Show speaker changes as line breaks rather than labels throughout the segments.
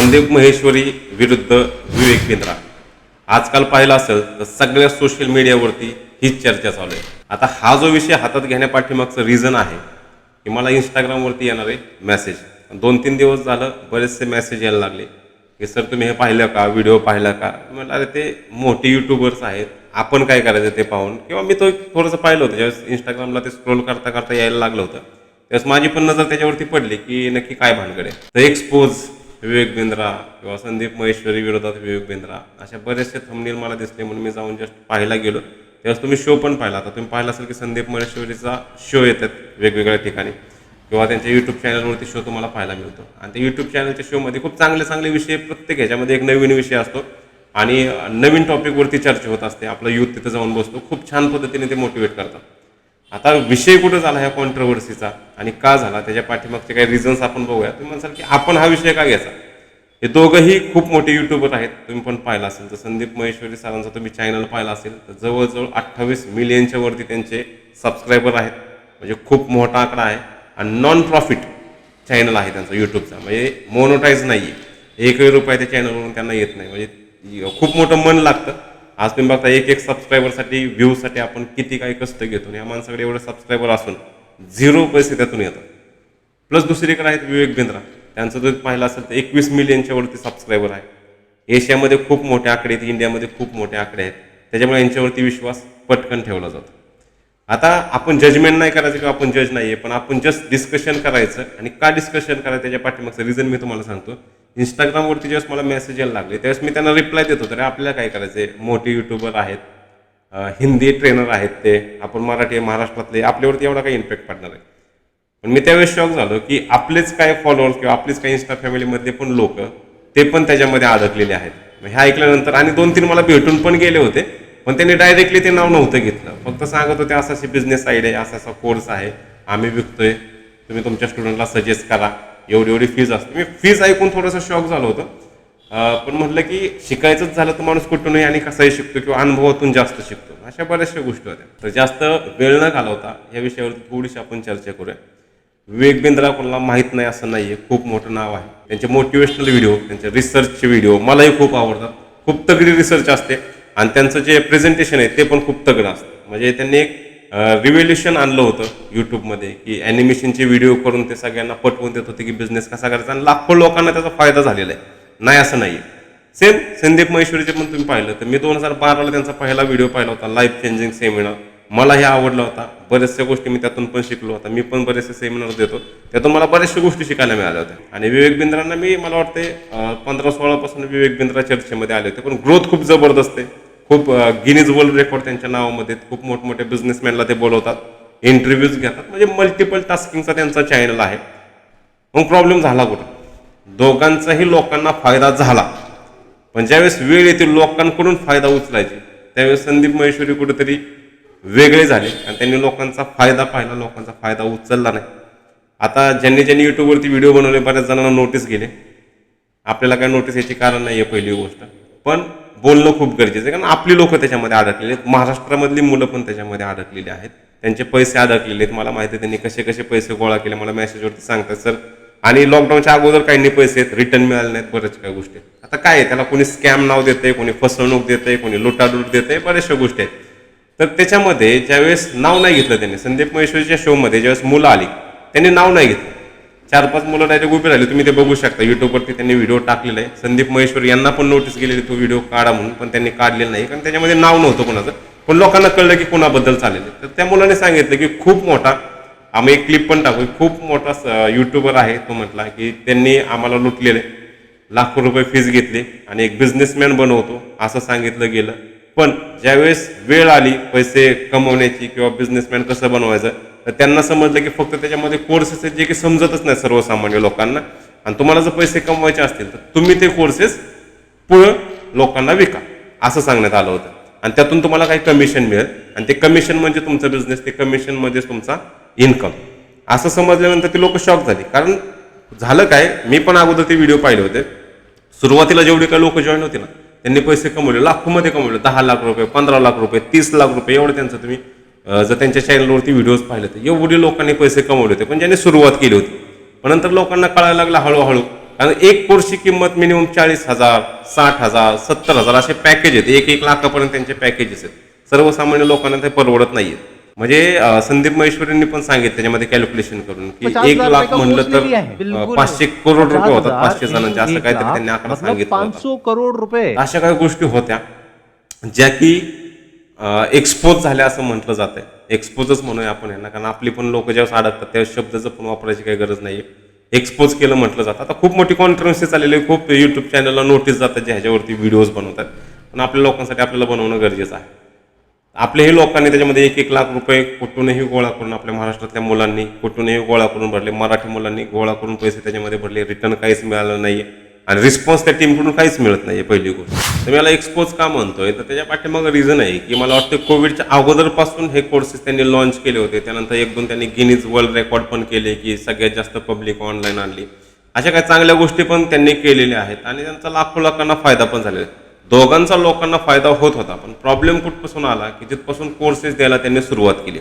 संदीप महेश्वरी विरुद्ध विवेक बिंद्रा. आजकाल पाहिलं असेल तर सगळ्या सोशल मीडियावरती हीच चर्चा चालू आहे. आता हा जो विषय हातात घेण्यापाठीमागचं रिझन आहे की मला इंस्टाग्रामवरती येणारे मेसेज दोन तीन दिवस झालं बरेचसे मेसेज यायला लागले की सर तुम्ही हे पाहिलं का? व्हिडिओ पाहिला का? म्हटलं अरे ते मोठे युट्यूबर्स आहेत आपण काय करायचं ते पाहून? किंवा मी तो थोडंसं पाहिलं होतं ज्यावेळेस इंस्टाग्रामला ते स्क्रोल करता करता यायला लागलं होतं. त्यावेळेस माझी पण नजर त्याच्यावरती पडली की नक्की काय भानगड आहे. तर एक्सपोज विवेक बिंद्रा किंवा संदीप महेश्वरी विरोधात विवेक बिंद्रा. अशा बरेचसे थंबनेल मला दिसले म्हणून मी जाऊन जस्ट पाहायला गेलो. त्यावेळेस तुम्ही शो पण पाहिला. आता तुम्ही पाहिला असेल की संदीप महेश्वरीचा शो येतात वेगवेगळ्या ठिकाणी. किंवा त्यांच्या यूट्यूब चॅनलवरती शो तुम्हाला पाहायला मिळतो. आणि त्या यूट्यूब चॅनलच्या शोमध्ये खूप चांगले चांगले विषय प्रत्येक ह्याच्यामध्ये एक नवीन विषय असतो. आणि नवीन टॉपिकवरती चर्चा होत असते. आपला यूथ तिथं जाऊन बसतो. खूप छान पद्धतीने ते मोटिवेट करतात. आता विषय कुठं झाला ह्या कॉन्ट्रवर्सीचा आणि का झाला? त्याच्या पाठीमागचे काही रिझन्स आपण बघूया तुम्ही म्हणसाल की आपण हा विषय का घ्यायचा? हे दोघंही खूप मोठे युट्यूबर आहेत. तुम्ही पण पाहिला असेल. तर संदीप महेश्वरी सरांचा तुम्ही चॅनल पाहिला असेल. तर जवळजवळ अठ्ठावीस मिलियनच्या वरती त्यांचे सबस्क्रायबर आहेत. म्हणजे खूप मोठा आकडा आहे. आणि नॉन प्रॉफिट चॅनल आहे त्यांचा यूट्यूबचा म्हणजे मोनोटाईज नाही आहे एकही रुपया त्या चॅनलवरून त्यांना येत नाही. म्हणजे खूप मोठं मन लागतं. आज तुम्ही बघता एक एक सबस्क्रायबरसाठी व्ह्यूसाठी आपण किती काही कष्ट घेतो या माणसाकडे एवढे सबस्क्रायबर असून झिरो पैसे त्यातून येतात. प्लस दुसरीकडे आहेत विवेक बिंद्रा. त्यांचं जर पाहिलं असेल तर एकवीस मिलियनच्या वरती सबस्क्रायबर आहे. एशियामध्ये खूप मोठे आकडे आहेत इंडियामध्ये खूप मोठे आकडे आहेत. त्याच्यामुळे यांच्यावरती विश्वास पटकन ठेवला जातो. आता आपण जजमेंट नाही करायचं किंवा आपण जज नाही आहे पण आपण जस्ट डिस्कशन करायचं आणि का डिस्कशन करायचं त्याच्या पाठीमागचं रिझन मी तुम्हाला सांगतो. इंस्टाग्रामवरती ज्यावेळेस मला मेसेज यायला लागले त्यावेळेस मी त्यांना रिप्लाय देत होतो अरे आपल्याला काय करायचं मोठे युट्यूबर आहेत हिंदी ट्रेनर आहेत ते आपण मराठी महाराष्ट्रातले आपल्यावरती एवढा काही इम्पॅक्ट पडणार आहे पण मी त्यावेळेस शॉक झालो की आपलेच काय फॉलोअर्स किंवा आपलीच काही इंस्टा फॅमिलीमधले पण लोक ते पण त्याच्यामध्ये अडकलेले आहेत. हे ऐकल्यानंतर आणि दोन तीन मला भेटून पण गेले होते पण त्यांनी डायरेक्टली ते नाव नव्हतं घेतलं. फक्त सांगत होते असा अशी बिझनेस साईड आहे असा असा कोर्स आहे आम्ही विकतोय तुम्ही तुमच्या स्टुडंटला सजेस्ट करा. एवढी एवढी फीज असते. मी फीज ऐकून थोडंसं शॉक झालं होतं. पण म्हटलं की शिकायचंच झालं तर माणूस कुठूनही आणि कसाही शिकतो किंवा अनुभवातून जास्त शिकतो. अशा बऱ्याचशा गोष्टी होत्या. तर जास्त वेळ न घालवता या विषयावरती थोडीशी आपण चर्चा करूया. विवेक बिंद्रा कोणाला माहीत नाही असं नाही आहे खूप मोठं नाव आहे. त्यांचे मोटिवेशनल व्हिडिओ त्यांचे रिसर्चचे व्हिडिओ मलाही खूप आवडतात. खूप तगडी रिसर्च असते. आणि त्यांचं जे प्रेझेंटेशन आहे ते पण खूप तगडं असतं. म्हणजे त्यांनी एक रिव्होल्युशन आणलं होतं यूट्यूबमध्ये की ॲनिमेशनचे व्हिडिओ करून ते सगळ्यांना पटवून देत होते की बिझनेस कसा करायचा. आणि लाखो लोकांना त्याचा फायदा झालेला आहे. नाही असं नाही सेम संदीप महेश्वरीचे पण तुम्ही पाहिलं तर मी दोन हजार बाराला त्यांचा पहिला व्हिडिओ पाहिला होता लाईफ चेंजिंग सेमिनार मला हे आवडला होता. बऱ्याचशा गोष्टी मी त्यातून पण शिकलो होता. मी पण बरेचसे सेमिनार देतो. त्यातून मला बऱ्याचशा गोष्टी शिकायला मिळाल्या होत्या. आणि विवेक बिंद्रांना मी मला वाटते पंधरा सोळापासून विवेक बिंद्रा चर्चेमध्ये आले होते. पण ग्रोथ खूप जबरदस्त आहे. खूप गिनीज वर्ल्ड रेकॉर्ड त्यांच्या नावामध्ये खूप मोठमोठ्या बिझनेसमॅनला ते बोलवतात. इंटरव्ह्यूज घेतात. म्हणजे मल्टिपल टास्किंगचा त्यांचा चॅनल आहे. मग प्रॉब्लेम झाला कुठं? दोघांचाही लोकांना फायदा झाला. पण ज्यावेळेस वेळ येते लोकांकडून फायदा उचलायची त्यावेळेस संदीप महेश्वरी कुठेतरी वेगळे झाले. आणि त्यांनी लोकांचा फायदा पाहिला. लोकांचा फायदा उचलला नाही. आता ज्यांनी ज्यांनी यूट्यूबवरती व्हिडिओ बनवले बऱ्याच जणांना नोटीस गेले. आपल्याला काय नोटीस याची कारण नाही आहे पहिली गोष्ट. पण बोलणं खूप गरजेचं आहे. कारण आपली लोक त्याच्यामध्ये अडकलेली आहेत. महाराष्ट्रामधली मुलं पण त्याच्यामध्ये अडकलेली आहेत. त्यांचे पैसे अडकलेले आहेत. मला माहिती आहे त्यांनी कसे कसे पैसे गोळा केले. मला मेसेजवरती सांगतात सर आणि लॉकडाऊनच्या अगोदर काहींनी पैसे आहेत. रिटर्न मिळाले नाहीत बऱ्याच काही गोष्टी आहेत. आता काय आहे? त्याला कोणी स्कॅम नाव देते कोणी फसवणूक देते कोणी लुटालूट देते बऱ्याचशा गोष्टी आहेत. तर त्याच्यामध्ये ज्यावेळेस नाव नाही घेतलं त्यांनी संदीप महेश्वरीच्या शोमध्ये ज्यावेळेस मुलं आली त्यांनी नाव नाही घेतलं. चार पाच मुलं डायरेक्ट उभी राहिली. तुम्ही ते बघू शकता. युट्यूबवरती त्यांनी व्हिडिओ टाकलेला आहे. संदीप महेश्वर यांना पण नोटीस गेलेली तो व्हिडिओ काढा म्हणून पण त्यांनी काढलेला नाही. कारण त्याच्यामध्ये नाव नव्हतं कोणाचं. पण लोकांना कळलं की कोणाबद्दल चालेल तर त्या मुलाने सांगितलं की खूप मोठा आम्ही एक क्लिप पण टाकू. खूप मोठा युट्यूबर आहे तो म्हटला की त्यांनी आम्हाला लुटलेले लाखो रुपये फीज घेतली आणि एक बिझनेसमॅन बनवतो असं सांगितलं गेलं. पण ज्यावेळेस वेळ आली पैसे कमवण्याची किंवा बिझनेसमॅन कसं बनवायचं तर त्यांना समजलं की फक्त त्याच्यामध्ये कोर्सेस आहेत जे की समजतच नाही सर्वसामान्य लोकांना. आणि तुम्हाला जर पैसे कमवायचे असतील तर तुम्ही ते कोर्सेस पुढं लोकांना विका असं सांगण्यात आलं होतं. आणि त्यातून तुम्हाला काही कमिशन मिळेल. आणि ते कमिशन म्हणजे तुमचा बिझनेस ते कमिशनमध्येच तुमचा इन्कम असं समजल्यानंतर ते लोक शॉक झाली. कारण झालं काय मी पण अगोदर ते व्हिडिओ पाहिले होते. सुरुवातीला जेवढे काही लोक जॉईन होते ना त्यांनी पैसे कमवले लाखोमध्ये कमवले दहा लाख रुपये पंधरा लाख रुपये तीस लाख रुपये एवढं त्यांचं तुम्ही जर त्यांच्या चॅनलवरती व्हिडिओज पाहिले तर एवढे लोकांनी पैसे कमवले होते पण ज्यांनी सुरुवात केली होती. पण नंतर लोकांना कळायला लागलं हळूहळू. कारण एक कोर्सची किंमत मिनिमम चाळीस हजार साठ हजार सत्तर हजार असे पॅकेज आहेत. एक एक लाखापर्यंत त्यांचे पॅकेजेस आहेत. सर्वसामान्य लोकांना ते परवडत नाहीये. म्हणजे संदीप महेश्वरींनी पण सांगितलं त्याच्यामध्ये कॅल्क्युलेशन करून की एक लाख म्हणलं तर. पाचशे करोड रुपये होतात पाचशे जणांचे असं काहीतरी त्यांनी आकडा सांगितला.
500 करोड रुपये?
अशा काही गोष्टी होत्या ज्या की एक्सपोज झाल्या असं म्हटलं आहे एक्सपोजच म्हणूया आपण यांना कारण आपली पण लोक ज्यावेळेस अडकतात त्यावेळेस शब्दाचं पण वापरायची काही गरज नाही एक्सपोज केलं म्हटलं जातं. आता खूप मोठी कॉन्ट्रन्सी चाललेली आहे खूप यूट्यूब चॅनलला नोटीस जातात जे ह्याच्यावरती व्हिडिओज बनवतात. पण आपल्या लोकांसाठी आपल्याला बनवणं गरजेचं आहे. आपल्याही लोकांनी त्याच्यामध्ये एक एक लाख रुपये कुठूनही गोळा करून आपल्या महाराष्ट्रातल्या मुलांनी कुठूनही गोळा करून भरले मराठी मुलांनी गोळा करून पैसे त्याच्यामध्ये भरले रिटर्न काहीच मिळालं नाही आणि रिस्पॉन्स त्या टीमकडून काहीच मिळत नाही आहे पहिली गोष्ट. तर मी याला एक्सपोज का म्हणतोय? तर त्याच्या पाठीमागं रिझन आहे की मला वाटतं कोविडच्या अगोदरपासून हे कोर्सेस त्यांनी लॉन्च केले होते. त्यानंतर एक दोन त्यांनी गिनीज वर्ल्ड रेकॉर्ड पण केले की सगळ्यात जास्त पब्लिक ऑनलाईन आणली. अशा काही चांगल्या गोष्टी पण त्यांनी केलेल्या आहेत आणि त्यांचा लाखो लोकांना फायदा पण झालेला आहे. दोघांचा लोकांना फायदा होत होता पण प्रॉब्लेम कुठपासून आला की जिथपासून कोर्सेस द्यायला त्यांनी सुरुवात केली.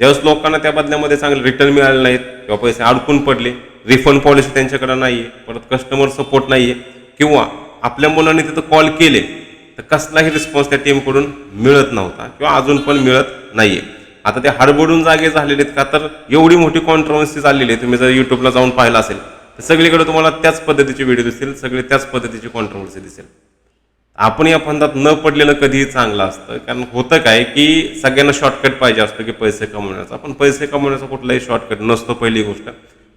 ज्यावेळेस लोकांना त्या बदल्यामध्ये चांगले रिटर्न मिळाले नाहीत किंवा पैसे अडकून पडले रिफंड पॉलिसी त्यांच्याकडे आहे परत कस्टमर सपोर्ट नाहीये किंवा आपल्या मुलांनी तिथं कॉल केले तर कसलाही रिस्पॉन्स त्या टीमकडून मिळत नव्हता किंवा अजून पण मिळत नाहीये. आता ते हडबडून जागे झालेले आहेत का? तर एवढी मोठी कॉन्ट्रवर्सी झालेली आहे. तुम्ही जर युट्यूबला जाऊन पाहिलं असेल तर सगळीकडे तुम्हाला त्याच पद्धतीचे व्हिडिओ दिसतील सगळे त्याच पद्धतीची कॉन्ट्रवर्सी दिसेल. आपण या फंदात न पडलेलं कधीही चांगलं असतं. कारण होतं काय की सगळ्यांना शॉर्टकट पाहिजे असतो की पैसे कमवण्याचा. पण पैसे कमवण्याचा कुठलाही शॉर्टकट नसतो पहिली गोष्ट.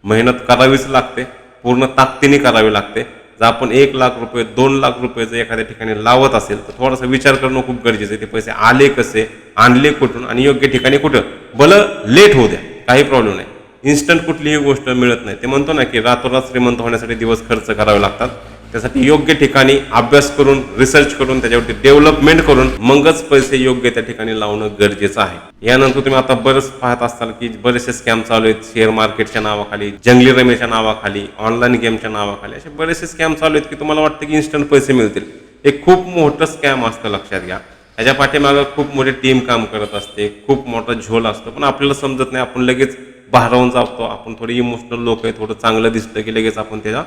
मेहनत करावीच लागते पूर्ण ताकदीने करावी लागते. जर आपण एक लाख रुपये दोन लाख रुपये जर एखाद्या ठिकाणी लावत असेल तर थोडासा विचार करणं खूप गरजेचं आहे. ते पैसे आले कसे आणले कुठून आणि योग्य ठिकाणी कुठं? भलं लेट होऊ द्या काही प्रॉब्लेम नाही. इन्स्टंट कुठलीही गोष्ट मिळत नाही. ते म्हणतो ना की रातोरात श्रीमंत होण्यासाठी दिवस खर्च करावे लागतात. त्यासाठी योग्य ठिकाणी अभ्यास करून रिसर्च करून त्याच्यावरती डेव्हलपमेंट करून मगच पैसे योग्य त्या ठिकाणी लावणं गरजेचं आहे. यानंतर तुम्ही आता बरेच पाहत असताल की बरेचसे स्कॅम चालू आहेत. शेअर मार्केटच्या नावाखाली जंगली रमेच्या नावाखाली ऑनलाईन गेमच्या नावाखाली असे बरेचसे स्कॅम चालू आहेत की तुम्हाला वाटतं की इन्स्टंट पैसे मिळतील. हे खूप मोठं स्कॅम असतं लक्षात घ्या. त्याच्या पाठीमागं खूप मोठी टीम काम करत असते. खूप मोठा झोल असतो. पण आपल्याला समजत नाही. आपण लगेच भारावून जातो. आपण थोडी इमोशनल लोक आहे थोडं चांगलं दिसतं की लगेच आपण त्याच्या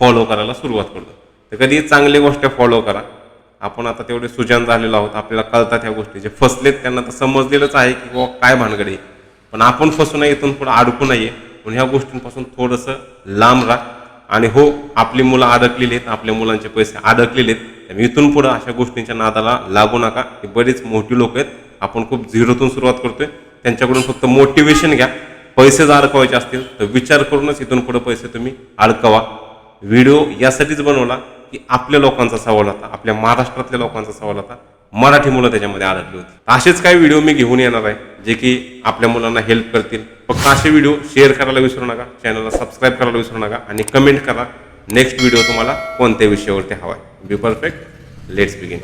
फॉलो करायला सुरुवात करतो. तर कधी चांगली गोष्ट फॉलो करा. आपण आता तेवढे सुजान झालेलो आहोत. आपल्याला कळतात ह्या गोष्टी. जे फसलेत त्यांना तर समजलेलंच आहे की बाबा काय भानगडी पण आपण फसू नये इथून पुढे अडकू नये. म्हणून ह्या गोष्टींपासून थोडंसं लांब राहा. आणि हो आपली मुलं अडकलेली आहेत आपल्या मुलांचे पैसे अडकलेले आहेत. त्यामुळे इथून पुढे अशा गोष्टींच्या नादाला लागू नका. हे बरीच मोठी लोक आहेत. आपण खूप झिरोतून सुरुवात करतोय. त्यांच्याकडून फक्त मोटिवेशन घ्या. पैसे जर अडकवायचे असतील तर विचार करूनच इथून पुढे पैसे तुम्ही अडकवा. व्हिडिओ यासाठीच बनवला की आपल्या लोकांचा सवाल होता आपल्या महाराष्ट्रातल्या लोकांचा सवाल होता. मराठी मुलं त्याच्यामध्ये अडकली होती. असेच काही व्हिडिओ मी घेऊन येणार आहे जे की आपल्या मुलांना हेल्प करतील. फक्त असे व्हिडिओ शेअर करायला विसरू नका चॅनलला सबस्क्राईब करायला विसरू नका आणि कमेंट करा. नेक्स्ट व्हिडिओ तुम्हाला कोणत्या विषयावरती हवा आहे. Be perfect let's begin